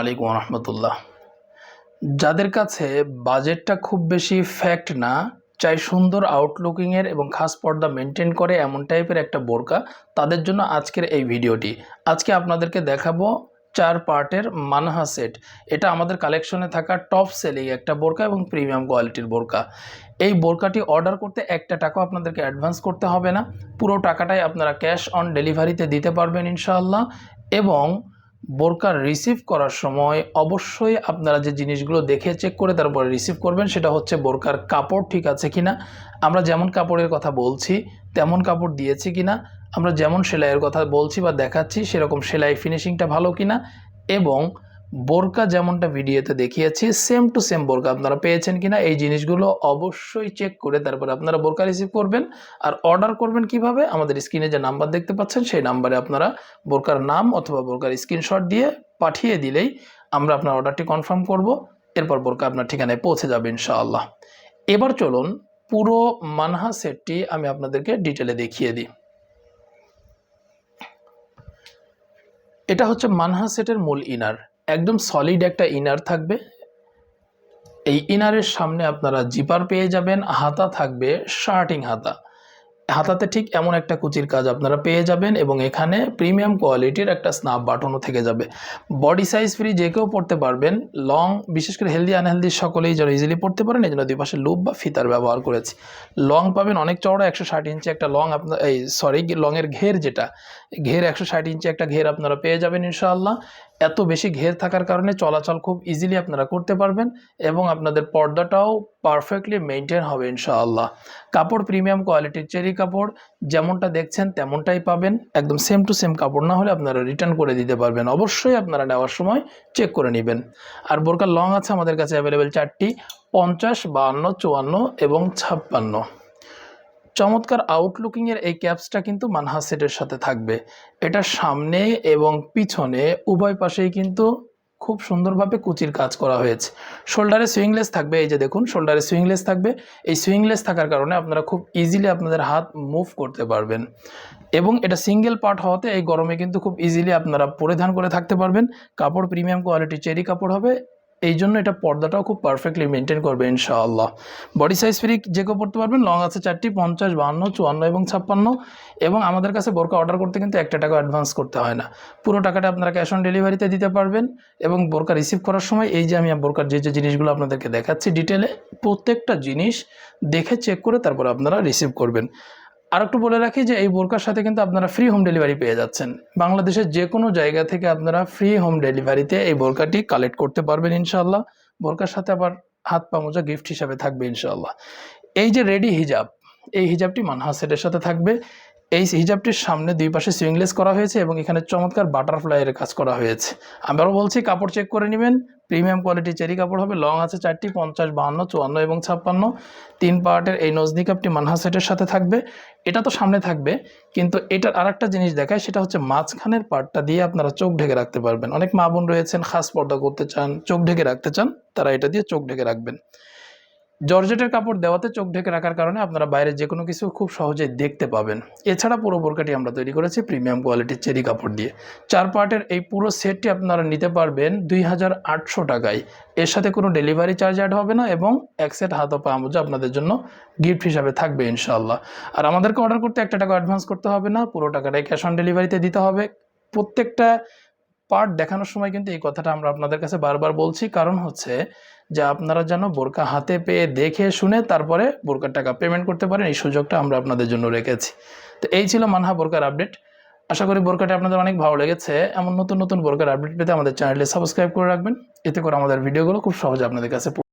আলাইকুম রহমতুল্লাহ যাদের কাছে বাজেটটা খুব বেশি ফ্যাক্ট না, চাই সুন্দর আউটলুকিংয়ের এবং খাস পর্দা মেনটেন করে এমন টাইপের একটা বোরকা, তাদের জন্য আজকের এই ভিডিওটি। আজকে আপনাদেরকে দেখাবো চার পার্টের মানহা সেট এটা আমাদের কালেকশনে থাকা টপ সেলিং একটা বোরকা এবং প্রিমিয়াম কোয়ালিটির বোরকা। এই বোরকাটি অর্ডার করতে একটা টাকাও আপনাদেরকে অ্যাডভান্স করতে হবে না। পুরো টাকাটাই আপনারা ক্যাশ অন ডেলিভারিতে দিতে পারবেন ইনশাআল্লাহ। এবং বোরকা রিসিভ করার সময় অবশ্যই আপনারা যে জিনিসগুলো দেখে চেক করে তারপরে রিসিভ করবেন, সেটা হচ্ছে বোরকার কাপড়, ঠিক আছে কি না আমরা যেমন কাপড়ের কথা বলছি, তেমন কাপড় দিয়েছি কি না আমরা যেমন সেলাইয়ের কথা বলছি বা দেখাচ্ছি, সেরকম সেলাই ফিনিশিংটা ভালো কি না এবং বোরকা যেমনটা ভিডিওতে দেখিয়েছি সেম টু সেম বোরকা আপনারা পেয়েছেন কিনা এই জিনিসগুলো অবশ্যই চেক করে তারপরে আপনারা বোরকা রিসিভ করবেন আর অর্ডার করবেন কীভাবে? আমাদের স্ক্রিনে যে নাম্বার দেখতে পাচ্ছেন, সেই নাম্বারে আপনারা বোরকার নাম অথবা বোরকার স্ক্রিনশট দিয়ে পাঠিয়ে দিলেই আমরা আপনার অর্ডারটি কনফার্ম করব, এরপর বোরকা আপনার ঠিকানায় পৌঁছে যাবে ইনশাআল্লাহ। এবার চলুন পুরো মানহা সেটটি আমি আপনাদেরকে ডিটেলে দেখিয়ে দিই। এটা হচ্ছে মানহা সেটের মূল ইনার একদম সলিড একটা ইনার থাকবে। এই ইনারের সামনে আপনারা জিপার পেয়ে যাবেন, হাতা থাকবে শার্টিং হাতা। হাতাতে ঠিক এমন একটা কুচির কাজ আপনারা পেয়ে যাবেন এবং এখানে প্রিমিয়াম কোয়ালিটির একটা স্নাপ বাটনও থেকে যাবে। বডি সাইজ ফ্রি যে কেউ পড়তে পারবেন লং বিশেষ করে হেলদি আনহেলদি সকলেই যেন ইজিলি পড়তে পারেন, এই জন্য দুই পাশে লুপ বা ফিতার ব্যবহার করেছি। লং পাবেন অনেক চওড়া, একশো ষাট ইঞ্চি একটা লং আপনার এই সরি লংয়ের ঘের যেটা, ঘের একশো ষাট ইঞ্চি একটা ঘের আপনারা পেয়ে যাবেন ইনশাআল্লাহ। এত বেশি ঘের থাকার কারণে চলাচল খুব ইজিলি আপনারা করতে পারবেন এবং আপনাদের পর্দাটাও পারফেক্টলি মেনটেন হবে ইনশাআল্লাহ। কাপড় প্রিমিয়াম কোয়ালিটির চেরি কাপড়, যেমনটা দেখছেন তেমনটাই পাবেন। একদম সেম টু সেম কাপড় না হলে আপনারা রিটার্ন করে দিতে পারবেন। অবশ্যই আপনারা নেওয়ার সময় চেক করে নেবেন। আর বোরকার লং আছে আমাদের কাছে অ্যাভেলেবেল চারটি, পঞ্চাশ, বাহান্ন, চুয়ান্ন এবং ছাপ্পান্ন। চমৎকার আউটলুকিংয়ের এই ক্যাপসটা কিন্তু মানহা সেটের সাথে থাকবে। এটা সামনে এবং পিছনে, উভয় পাশেই কিন্তু খুব সুন্দরভাবে কুচির কাজ করা হয়েছে। শোল্ডারে সুইংলেস থাকবে, এই যে দেখুন শোল্ডারে সুইংলেস থাকবে। এই সুইংলেস থাকার কারণে আপনারা খুব ইজিলি আপনাদের হাত মুভ করতে পারবেন। এবং এটা সিঙ্গেল পার্ট হওয়াতে এই গরমে কিন্তু খুব ইজিলি আপনারা পরিধান করে থাকতে পারবেন। কাপড় প্রিমিয়াম কোয়ালিটি চেরি কাপড় হবে। এই জন্য এটা পর্দাটাও খুব পারফেক্টলি মেনটেন করবে ইনশাআল্লাহ। বডি সাইজ ফ্রি যে কেউ পড়তে পারবেন লং আছে চারটি, পঞ্চাশ, বাহান্ন, চুয়ান্ন এবং ছাপ্পান্ন এবং আমাদের কাছে বোরকা অর্ডার করতে কিন্তু একটা টাকা অ্যাডভান্স করতে হয় না। পুরো টাকাটা আপনারা ক্যাশ অন ডেলিভারিতে দিতে পারবেন এবং বোরকা রিসিভ করার সময় এই যে আমি বোরকার যে যে জিনিসগুলো আপনাদেরকে দেখাচ্ছি ডিটেলে প্রত্যেকটা জিনিস দেখে চেক করে তারপর আপনারা রিসিভ করবেন। আর একটু বলে রাখি যে এই বোরকার সাথে কিন্তু আপনারা ফ্রি হোম ডেলিভারি পেয়ে যাচ্ছেন। বাংলাদেশের যে কোনো জায়গা থেকে আপনারা ফ্রি হোম ডেলিভারিতে এই বোরকাটি কালেক্ট করতে পারবেন ইনশাল্লাহ বোরকার সাথে আবার হাত পা মোজা গিফট হিসাবে থাকবে ইনশাল্লাহ এই যে রেডি হিজাব এই হিজাবটি মানহাসেটের সাথে থাকবে। এই হিজাবটির সামনে দুই পাশে সুইংলেস করা হয়েছে এবং এখানে চমৎকার বাটারফ্লাইয়ের কাজ করা হয়েছে। আমি আবারও বলছি, কাপড় চেক করে নেবেন। প্রিমিয়াম কোয়ালিটি চেরি কাপড় হবে লং আছে চারটি, পঞ্চাশ, বাহান্ন, চুয়ান্ন এবং ছাপ্পান্ন। তিন পার্টের এই নজনি কাপটি মানহা সেটের সাথে থাকবে। এটা তো সামনে থাকবে, কিন্তু এটার আর একটা জিনিস দেখায়, সেটা হচ্ছে মাঝখানের পার্টটা দিয়ে আপনারা চোখ ঢেকে রাখতে পারবেন। অনেক মা বোন রয়েছেন, খাস পর্দা করতে চান, চোখ ঢেকে রাখতে চান, তারা এটা দিয়ে চোখ ঢেকে রাখবেন। জর্জেটের কাপড় দেওয়াতে চোখ ঢেকে রাখার কারণে আপনারা বাইরে যে কোনো কিছু খুব সহজেই দেখতে পাবেন। এছাড়া পুরো বোরকাটি আমরা তৈরি করেছি প্রিমিয়াম কোয়ালিটির চেরি কাপড় দিয়ে। চার পার্টের এই পুরো সেটটি আপনারা নিতে পারবেন দুই হাজার আটশো টাকায়। এর সাথে কোনো ডেলিভারি চার্জ অ্যাড হবে না এবং এক সেট হাত ও পা মোজা আপনাদের জন্য গিফট হিসাবে থাকবে ইনশাল্লাহ আর আমাদেরকে অর্ডার করতে একটা টাকা অ্যাডভান্স করতে হবে না, পুরো টাকাটাই ক্যাশ অন ডেলিভারিতে দিতে হবে। প্রত্যেকটা পার্ট দেখানোর সময় কিন্তু এই কথাটা আমরা আপনাদের কাছে বারবার বলছি। কারণ হচ্ছে যে আপনারা যেন বোরকা হাতে পেয়ে দেখে শুনে তারপরে বোরকার টাকা পেমেন্ট করতে পারেন, এই সুযোগটা আমরা আপনাদের জন্য রেখেছি। তো এই ছিল মানহা বোরকার আপডেট আশা করি বোরকাটা আপনাদের অনেক ভালো লেগেছে। এমন নতুন নতুন বোরকার আপডেট পেতে আমাদের চ্যানেলটি সাবস্ক্রাইব করে রাখবেন। এতে করে আমাদের ভিডিওগুলো খুব সহজে আপনাদের কাছে